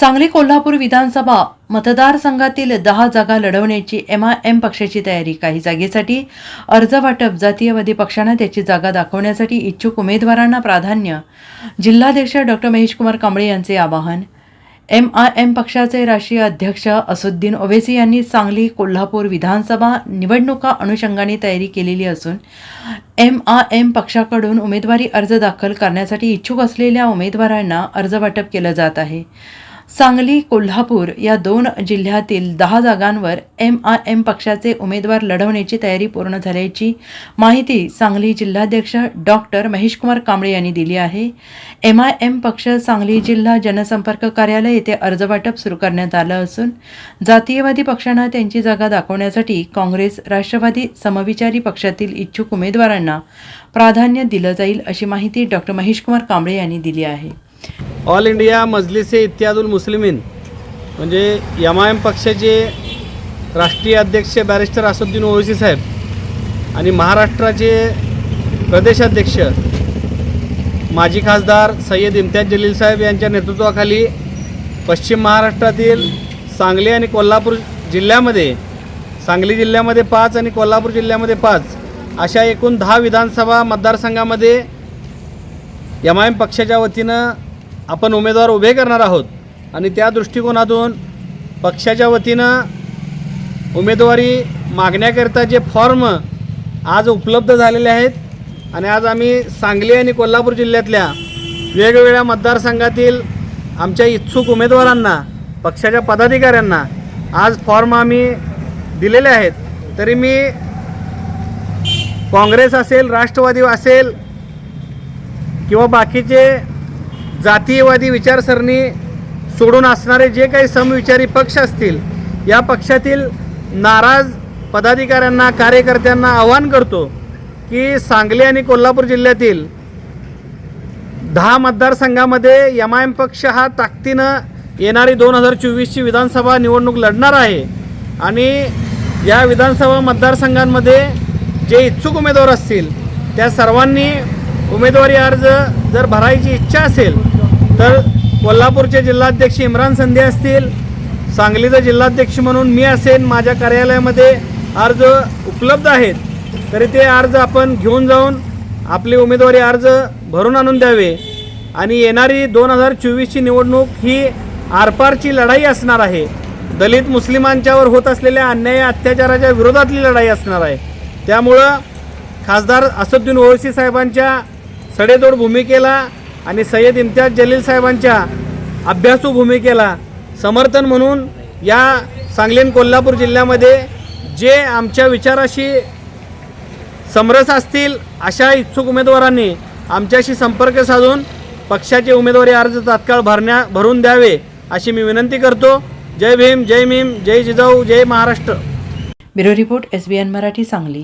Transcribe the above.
सांगली कोल्हापूर विधानसभा मतदारसंघातील दहा जागा लढवण्याची एम आय एम पक्षाची तयारी. काही जागेसाठी अर्ज वाटप जातीयवादी पक्षानं त्याची जागा दाखवण्यासाठी इच्छुक उमेदवारांना प्राधान्य. जिल्हाध्यक्ष डॉक्टर महेशकुमार कांबळे यांचे आवाहन. एम आय एम पक्षाचे राष्ट्रीय अध्यक्ष असुद्दीन ओवेसी यांनी सांगली कोल्हापूर विधानसभा निवडणुका अनुषंगाने तयारी केलेली असून एम आय एम पक्षाकडून उमेदवारी अर्ज दाखल करण्यासाठी इच्छुक असलेल्या उमेदवारांना अर्ज वाटप केलं जात आहे. सांगली कोल्हापूर या दोन जिल्ह्यातील दहा जागांवर एम आय एम पक्षाचे उमेदवार लढवण्याची तयारी पूर्ण झाल्याची माहिती सांगली जिल्हाध्यक्ष डॉक्टर महेशकुमार कांबळे यांनी दिली आहे. एम आय एम पक्ष सांगली जिल्हा जनसंपर्क कार्यालय येथे अर्ज वाटप सुरू करण्यात आलं असून जातीयवादी पक्षांना त्यांची जागा दाखवण्यासाठी काँग्रेस राष्ट्रवादी समविचारी पक्षातील इच्छुक उमेदवारांना प्राधान्य दिलं जाईल अशी माहिती डॉक्टर महेशकुमार कांबळे यांनी दिली आहे. ऑल इंडिया मजलिसे इत्यादुल मुस्लिमीन म्हणजे एम आय एम पक्षाचे राष्ट्रीय अध्यक्ष बॅरिस्टर असुद्दीन ओवेसी साहेब आणि महाराष्ट्राचे प्रदेशाध्यक्ष माजी खासदार सय्यद इम्तियाज जलील साहेब यांच्या नेतृत्वाखाली पश्चिम महाराष्ट्रातील सांगली आणि कोल्हापूर जिल्ह्यामध्ये सांगली जिल्ह्यामध्ये पाच आणि कोल्हापूर जिल्ह्यामध्ये पाच अशा एकूण दहा विधानसभा मतदारसंघामध्ये एम आय एम पक्षाच्या वतीनं आपण उमेदवार उभे करणार आहोत. आणि त्या दृष्टिकोनातून पक्षाच्या वतीनं उमेदवारी मागण्याकरिता जे फॉर्म आज उपलब्ध झालेले आहेत आणि आज आम्ही सांगली आणि कोल्हापूर जिल्ह्यातल्या वेगवेगळ्या मतदारसंघातील आमच्या इच्छुक उमेदवारांना पक्षाच्या पदाधिकाऱ्यांना आज फॉर्म आम्ही दिलेले आहेत. तरी मी काँग्रेस असेल राष्ट्रवादी असेल किंवा बाकीचे जातीयवादी विचारसरणी सोडून असणारे जे काही समविचारी पक्ष असतील या पक्षातील नाराज पदाधिकाऱ्यांना कार्यकर्त्यांना आवाहन करतो की सांगली आणि कोल्हापूर जिल्ह्यातील दहा मतदारसंघामध्ये एम आय एम पक्ष हा ताकदीनं येणारी दोन हजार चोवीसची विधानसभा निवडणूक लढणार आहे. आणि या विधानसभा मतदारसंघांमध्ये जे इच्छुक उमेदवार असतील त्या सर्वांनी उमेदवारी अर्ज जर भरायची इच्छा असेल तर कोल्हापूरचे जिल्हाध्यक्ष इम्रान संधे असतील सांगलीचा जिल्हाध्यक्ष म्हणून मी असेन माझ्या कार्यालयामध्ये अर्ज उपलब्ध आहेत. तरी ते अर्ज आपण घेऊन जाऊन आपली उमेदवारी अर्ज भरून आणून द्यावे. आणि येणारी दोन हजार चोवीसची निवडणूक ही आरपारची लढाई असणार आहे. दलित मुस्लिमांच्यावर होत असलेल्या अन्याय अत्याचाराच्या विरोधातली लढाई असणार आहे. त्यामुळं खासदार असदुद्दीन ओवैसी साहेबांच्या सडेतोड भूमिकेला आणि सय्यद इम्तियाज जलील साहेबांच्या अभ्यासू भूमिकेला समर्थन म्हणून या सांगली आणि कोल्हापूर जिल्ह्यामध्ये जे आमच्या विचाराशी समरस असतील अशा इच्छुक उमेदवारांनी आमच्याशी संपर्क साधून पक्षाचे उमेदवारी अर्ज तात्काळ भरण्या भरून द्यावे अशी मी विनंती करतो. जय भीम जय भीम जय जिजाऊ जय Maharashtra. Bureau report S B N Marathi Sangli.